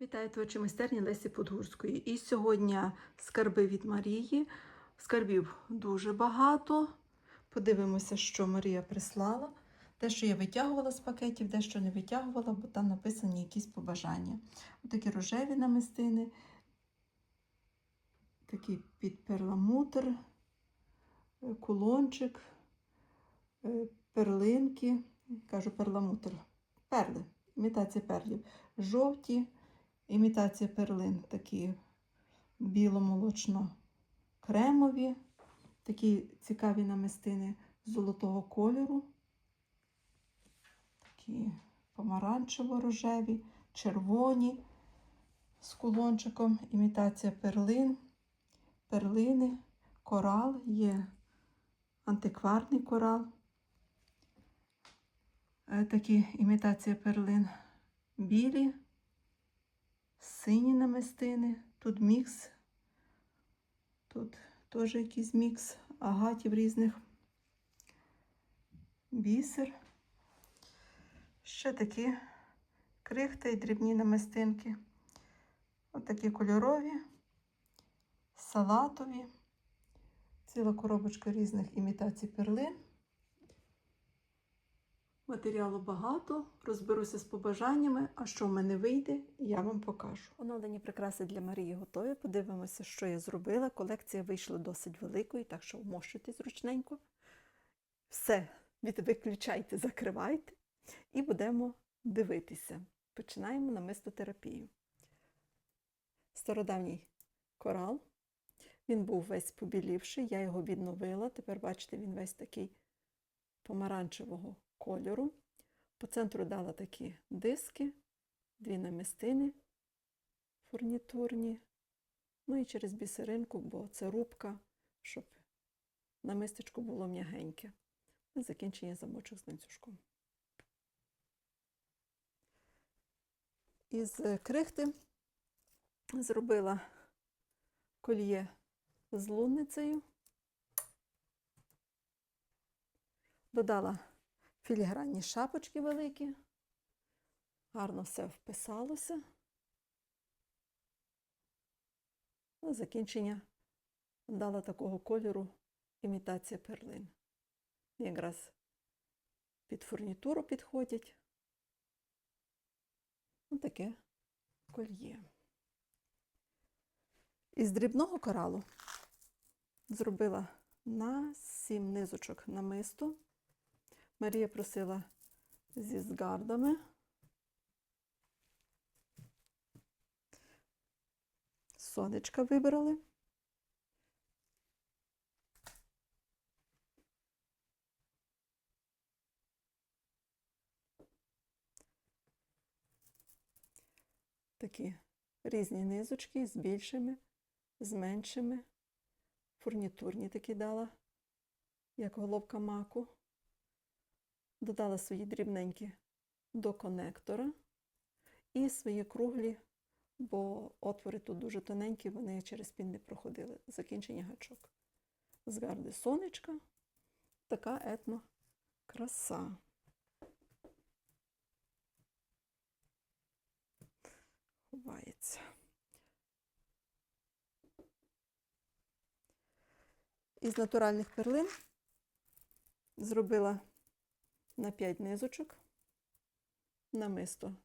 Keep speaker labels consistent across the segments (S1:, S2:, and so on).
S1: Вітаю творчі майстерні Лесі Подгурської. І сьогодні скарби від Марії. Скарбів дуже багато. Подивимося, що Марія прислала. Те, що я витягувала з пакетів, дещо не витягувала, бо там написані якісь побажання. Отакі рожеві намистини, такий підперламутр, е, кулончик, е, перлинки, кажу перламутр, перли, імітація перлів, жовті, імітація перлин, такі біло-молочно-кремові, такі цікаві намистини золотого кольору, такі помаранчево-рожеві, червоні з кулончиком, імітація перлин, перлини, корал, є антикварний корал. Е, Такі імітація перлин. Білі, сині намистини, тут мікс, тут теж якийсь мікс агатів різних, бісер. Ще такі крихти і дрібні намистинки. Отакі кольорові, салатові, ціла коробочка різних імітацій перлин. Матеріалу багато, розберуся з побажаннями, а що в мене вийде, я вам покажу. Оновлені прикраси для Марії готові. Подивимося, що я зробила. Колекція вийшла досить великою, так що вмощуйте зручненько. Все, від- виключайте, закривайте і будемо дивитися. Починаємо намистотерапію. Стародавній корал. Він був весь побілівший, я його відновила. Тепер, бачите, він весь такий помаранчевого кольору. По центру дала такі диски, дві намистини фурнітурні. Ну і через бісеринку, бо це рубка, щоб намистечко було м'ягеньке. На закінчення замочок з ланцюжком. Із крихти зробила кольє з лунницею. Додала філігранні шапочки великі. Гарно все вписалося. На закінчення дала такого кольору імітація перлин. Якраз під фурнітуру підходять. Ось таке кольє. Із дрібного коралу зробила на сім низочок намисту. Марія просила зі згардами. Сонечка вибрали. Такі різні низочки з більшими, з меншими. Фурнітурні такі дала, як головка маку. Додала свої дрібненькі до конектора і свої круглі, бо отвори тут дуже тоненькі, вони через пін не проходили. Закінчення гачок. З гарди сонечка. Така етно краса. Ховається. Із натуральних перлин зробила на 5 низочок намисто.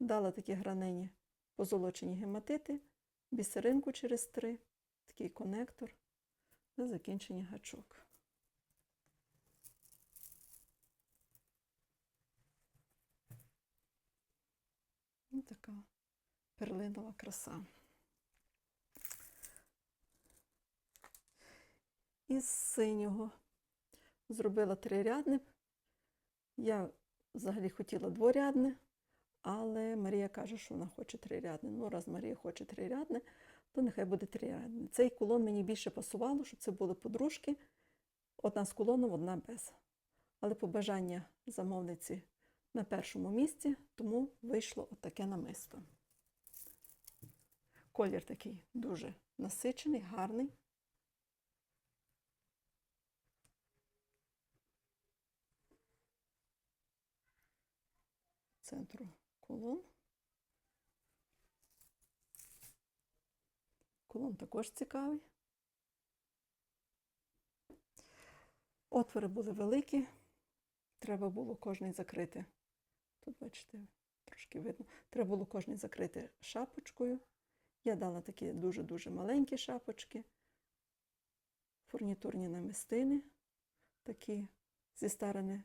S1: Дала такі гранені позолочені гематити, бісеринку через три, такий конектор на закінчення гачок. Ось така перлинова краса. Із синього зробила трирядне. Я взагалі хотіла дворядне, але Марія каже, що вона хоче трирядне. Ну, раз Марія хоче трирядне, то нехай буде трирядне. Цей кулон мені більше пасувало, щоб це були подружки. Одна з кулоном, одна без. Але побажання замовниці на першому місці, тому вийшло отаке намисто. Колір такий дуже насичений, гарний. Центру колон. колон також цікавий. Отвори були великі, треба було кожний закрити. Тут, бачите, трошки видно. Треба було кожний закрити шапочкою. Я дала такі дуже-дуже маленькі шапочки, фурнітурні намистини, такі зі старини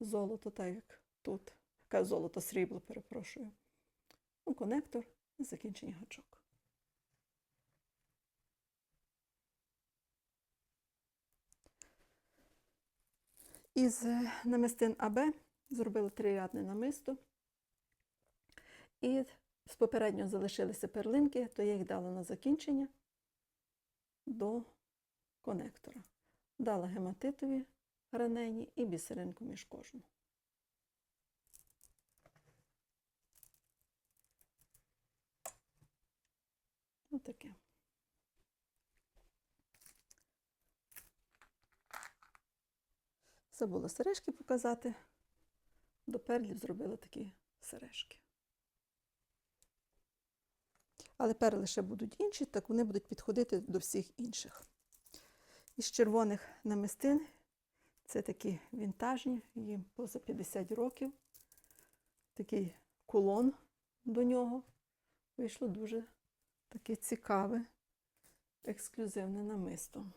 S1: золото, так як тут. Золото срібло, перепрошую. Ну, конектор і закінчення гачок. Із е, намистин АБ зробили трирядне намисто. І з попередньо залишилися перлинки, то я їх дала на закінчення до конектора. Дала гематитові гранені і бісеринку між кожну. Отаке. Забула сережки показати. До перлів зробила такі сережки. Але перли ще будуть інші, так вони будуть підходити до всіх інших. Із червоних намистин це такі вінтажні, їм поза 50 років. Такий кулон до нього. Вийшло дуже таке цікаве, ексклюзивне намисто.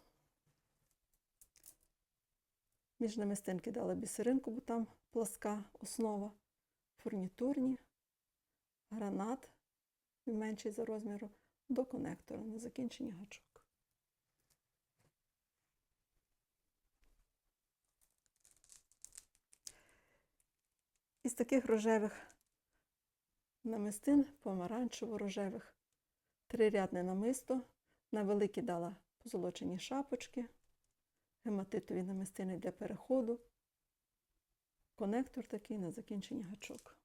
S1: Між намистинки дала бісеринку, бо там пласка основа, фурнітурні, гранат, менший за розміром, до конектора на закінчення гачок. Із таких рожевих намистин, помаранчево-рожевих, трирядне намисто, на великі дала позолочені шапочки, гематитові намистини для переходу, конектор такий на закінчення гачок.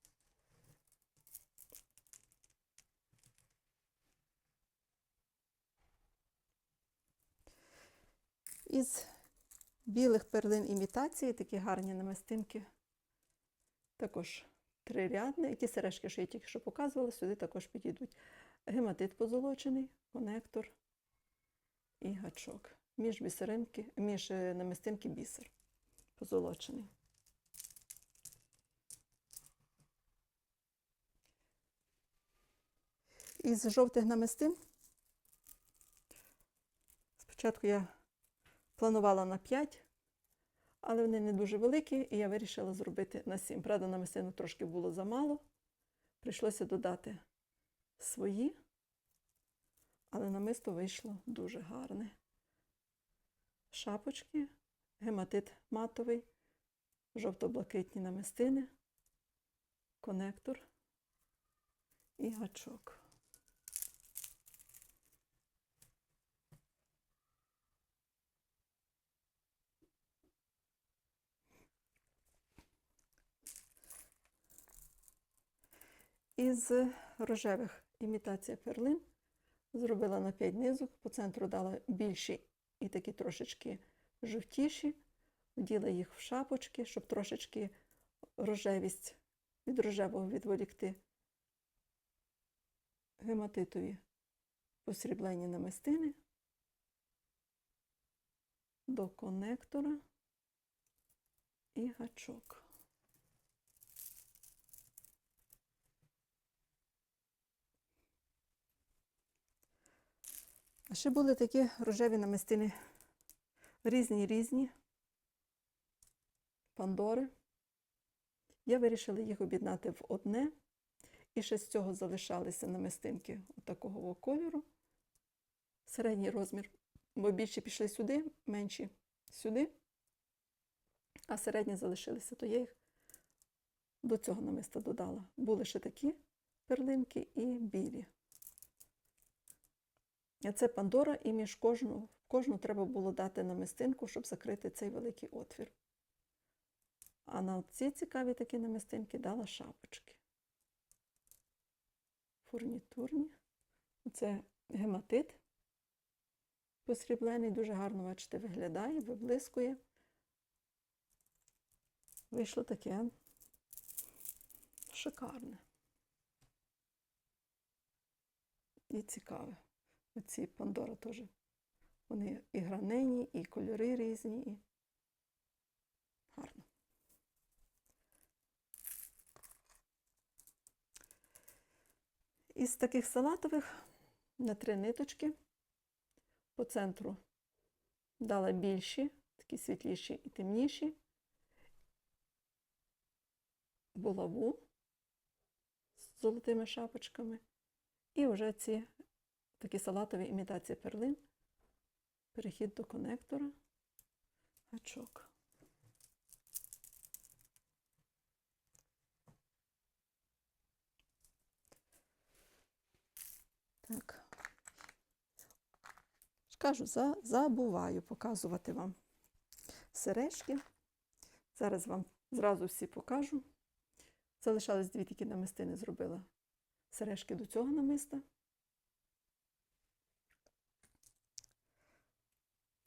S1: Із білих перлин імітації такі гарні намистинки, також трирядне. І ті сережки, що я тільки що показувала, сюди також підійдуть гематит позолочений, конектор і гачок. Між бісеринки, між е, намистинки бісер позолочений. Із жовтих намистин спочатку я планувала на 5, але вони не дуже великі, і я вирішила зробити на 7. Правда, намистину трошки було замало. Прийшлося додати свої, але намисто вийшло дуже гарне. Шапочки, гематит матовий, жовто-блакитні намистини, конектор і гачок. Із рожевих імітація перлин зробила на 5 низок, по центру дала більші і такі трошечки жовтіші, вділа їх в шапочки, щоб трошечки рожевість від рожевого відволікти гематитові посріблені намистини до конектора і гачок. А ще були такі рожеві намистини різні різні пандори. Я вирішила їх об'єднати в одне. І ще з цього залишалися намистинки такого кольору. Середній розмір, бо більші пішли сюди, менші сюди, а середні залишилися, то я їх до цього намиста додала. Були ще такі перлинки і білі. А це Пандора, і між кожну, кожну треба було дати намистинку, щоб закрити цей великий отвір. А на ці цікаві такі намистинки дала шапочки. Фурнітурні. Це гематит посріблений, дуже гарно, бачите, виглядає, виблискує. Вийшло таке шикарне і цікаве. Оці Пандора теж. Вони і гранені, і кольори різні, і гарно. Із таких салатових на три ниточки по центру дала більші, такі світліші і темніші, булаву з золотими шапочками. І вже ці такі салатові імітації перлин. Перехід до конектора, гачок. Так. Кажу, за, забуваю показувати вам сережки. Зараз вам зразу всі покажу. Залишались дві тільки намистини зробила сережки до цього намиста.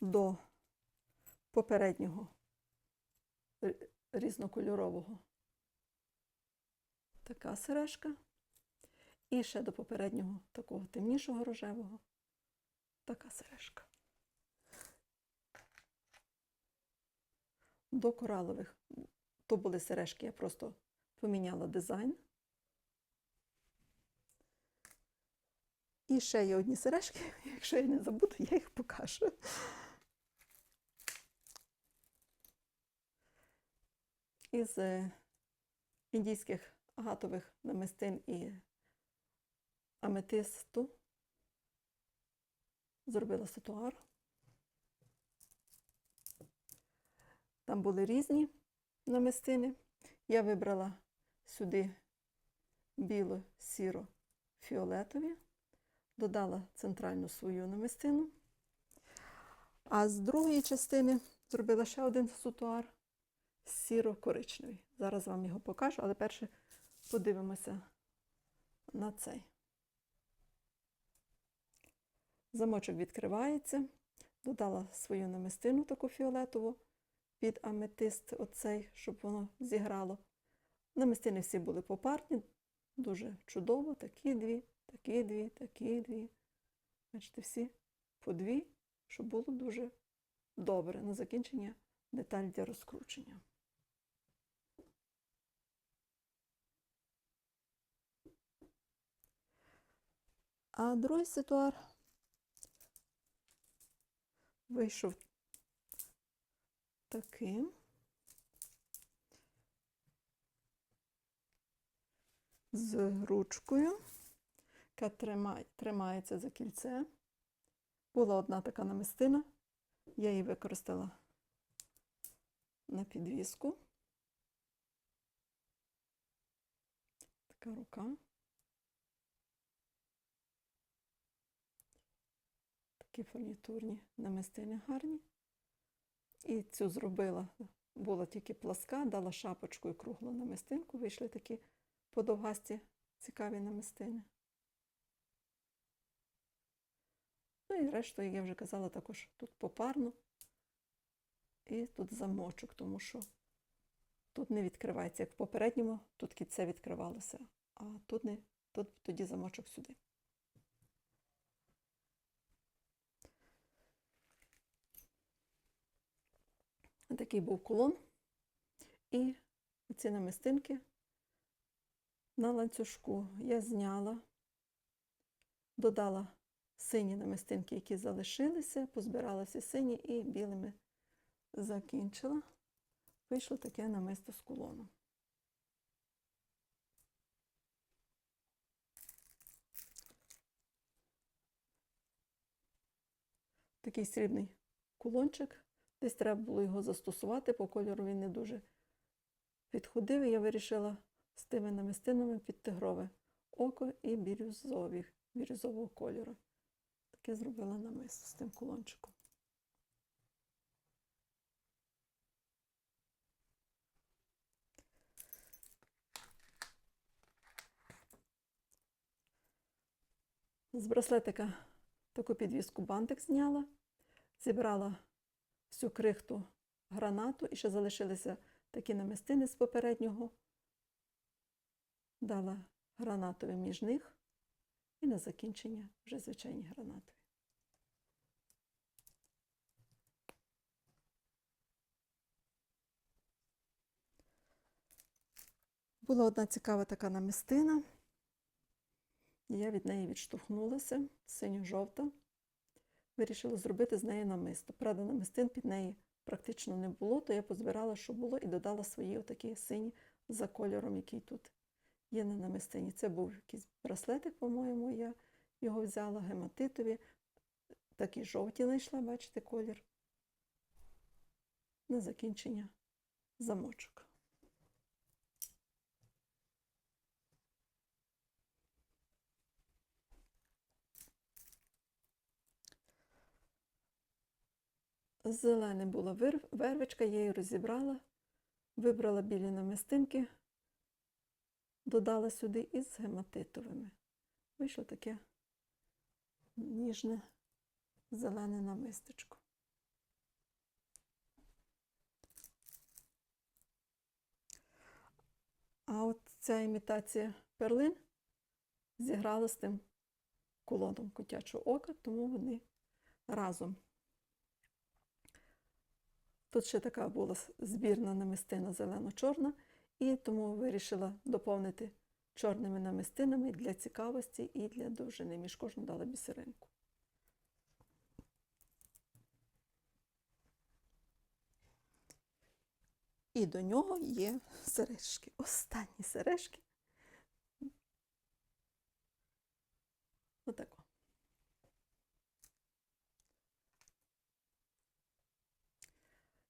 S1: До попереднього різнокольорового така сережка. І ще до попереднього такого темнішого рожевого така сережка. До коралових то були сережки, я просто поміняла дизайн. І ще є одні сережки, якщо я не забуду, я їх покажу. Із е, індійських агатових намистин і аметисту зробила сатуар. Там були різні намистини. Я вибрала сюди біло, сіро, фіолетові, додала центральну свою намистину. А з другої частини зробила ще один сутуар сіро-коричневий. Зараз вам його покажу, але перше подивимося на цей. Замочок відкривається, додала свою намистину таку фіолетову під аметист, оцей, щоб воно зіграло. Намистини всі були попарні, дуже чудово, такі дві, такі дві, такі дві. Бачите, всі по дві, щоб було дуже добре на закінчення деталь для розкручення. А другий ситуар вийшов таким. З ручкою, яка тримає, тримається за кільце. Була одна така намистина, я її використала на підвіску. Така рука. Такі фурнітурні намистини гарні. І цю зробила, була тільки пласка, дала шапочку і круглу намистинку, вийшли такі подовгасті цікаві намистини. Ну і решту, як я вже казала, також тут попарно. І тут замочок, тому що тут не відкривається. Як в попередньому, тут кільце відкривалося, а тут не, тут тоді замочок сюди. Такий був колон. І ці намистинки на ланцюжку я зняла, додала сині намистинки, які залишилися, позбирала всі сині і білими закінчила. Вийшло таке намисто з кулоном. Такий срібний кулончик. Десь треба було його застосувати, по кольору він не дуже підходив. І я вирішила з тими намистинами під тигрове око і бірюзові, бірюзового кольору. Таке зробила намисто з тим кулончиком. З браслетика таку підвіску бантик зняла, зібрала всю крихту гранату і ще залишилися такі намистини з попереднього. Дала гранатові між них І на закінчення вже звичайні гранатові. Була одна цікава така намистина. Я від неї відштовхнулася, синьо-жовта. Вирішила зробити з неї намисто. Правда, намистин під неї практично не було, то я позбирала, що було, і додала свої отакі сині за кольором, який тут є на намистині. Це був якийсь браслетик, по-моєму, я його взяла, гематитові. Такі жовті знайшла, бачите, колір. На закінчення замочок. Зелене була вервичка, я її розібрала, вибрала білі намистинки, додала сюди із гематитовими. Вийшло таке ніжне зелене намистечко. А от ця імітація перлин зіграла з тим кулоном котячого ока, тому вони разом. Тут ще така була збірна намистина зелено-чорна, і тому вирішила доповнити чорними намистинами для цікавості і для довжини. Між кожну дала бісеринку. І до нього є сережки. Останні сережки. Отако.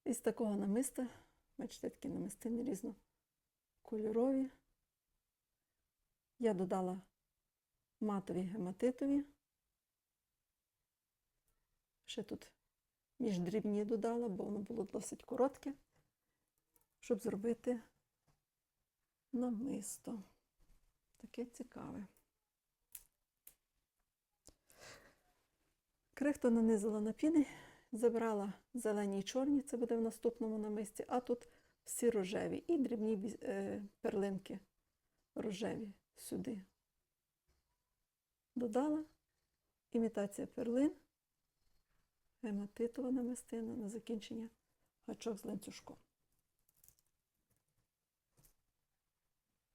S1: Із такого намиста, бачите, такі намистини різнокольорові. Я додала матові гематитові. Ще тут міждрібні додала, бо воно було досить коротке, щоб зробити намисто. Таке цікаве. Крихту нанизала на піни, забрала зелені і чорні, це буде в наступному намисті, а тут всі рожеві і дрібні е, перлинки рожеві сюди. Додала імітація перлин, гематитова намистина на закінчення гачок з ланцюжком.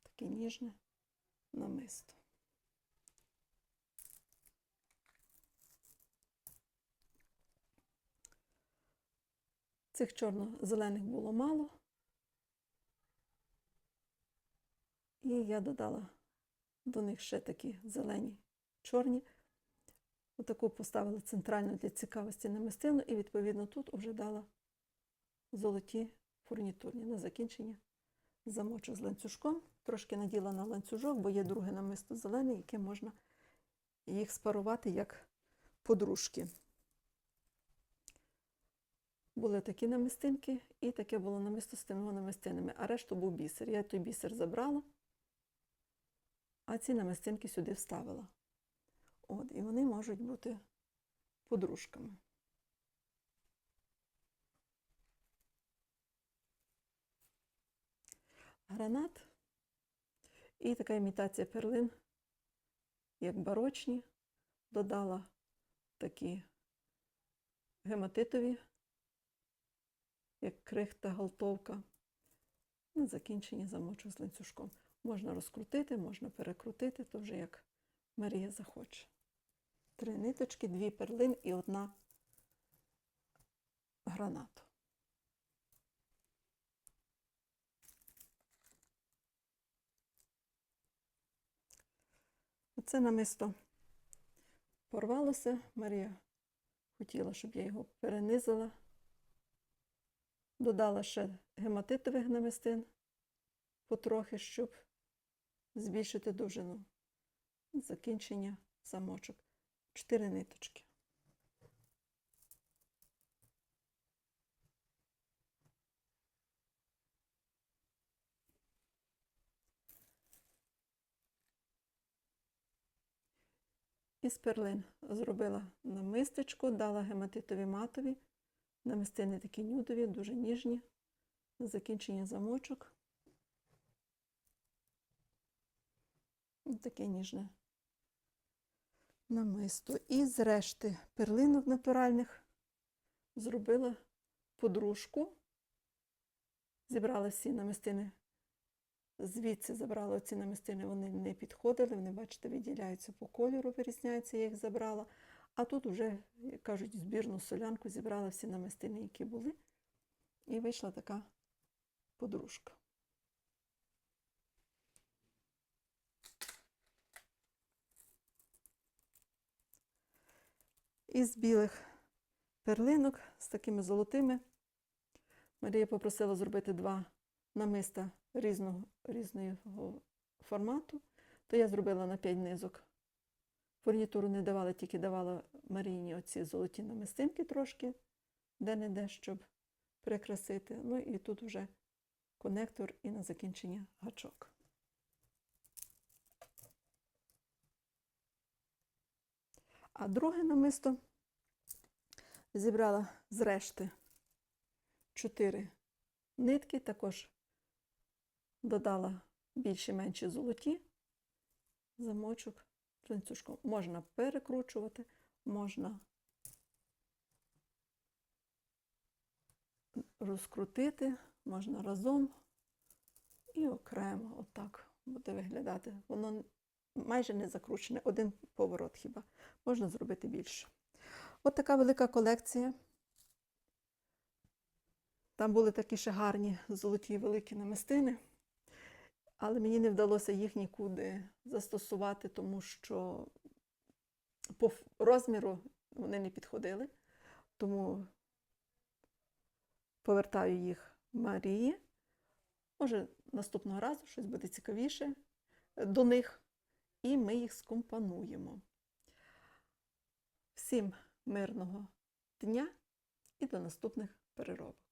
S1: Таке ніжне намисто. Цих чорно-зелених було мало. І я додала до них ще такі зелені чорні. Отаку поставила центральну для цікавості намистину, і відповідно тут вже дала золоті фурнітурні на закінчення замочок з ланцюжком. Трошки наділа на ланцюжок, бо є друге намисто зелене, яке можна їх спарувати як подружки. Були такі намистинки, і таке було намисто з тими намистинами, а решту був бісер. Я той бісер забрала, а ці намистинки сюди вставила. От, і вони можуть бути подружками. Гранат і така імітація перлин, як барочні, додала такі гематитові як крихта, галтовка. На закінчення замочу з ланцюжком. Можна розкрутити, можна перекрутити, то вже як Марія захоче. Три ниточки, дві перлин і одна гранату. Оце намисто порвалося. Марія хотіла, щоб я його перенизила. Додала ще гематитових намистин потрохи, щоб збільшити довжину. Закінчення замочок. Чотири ниточки. Із перлин зробила намистечко, дала гематитові матові. Намистини такі нюдові, дуже ніжні. На закінчення замочок. Ось таке ніжне намисто. І з решти перлинок натуральних зробила подружку. Зібрала всі намистини. Звідси забрала оці намистини, вони не підходили. Вони, бачите, виділяються по кольору, вирізняються, я їх забрала. А тут вже, як кажуть, збірну солянку зібрала всі намистини, які були. І вийшла така подружка. Із білих перлинок з такими золотими. Марія попросила зробити два намиста різного, різного формату, то я зробила на 5 низок. Фурнітуру не давала, тільки давала Маріні оці золоті намистинки трошки, де-не-де, щоб прикрасити. Ну і тут вже конектор і на закінчення гачок. А друге намисто зібрала з решти чотири нитки, також додала більші-менші золоті замочок ланцюжком. Можна перекручувати, можна розкрутити, можна разом і окремо отак буде виглядати. Воно майже не закручене, один поворот хіба. Можна зробити більше. От така велика колекція. Там були такі ще гарні золоті великі намистини, але мені не вдалося їх нікуди застосувати, тому що по розміру вони не підходили. Тому повертаю їх Марії. Може, наступного разу щось буде цікавіше до них, і ми їх скомпонуємо. Всім мирного дня і до наступних переробок.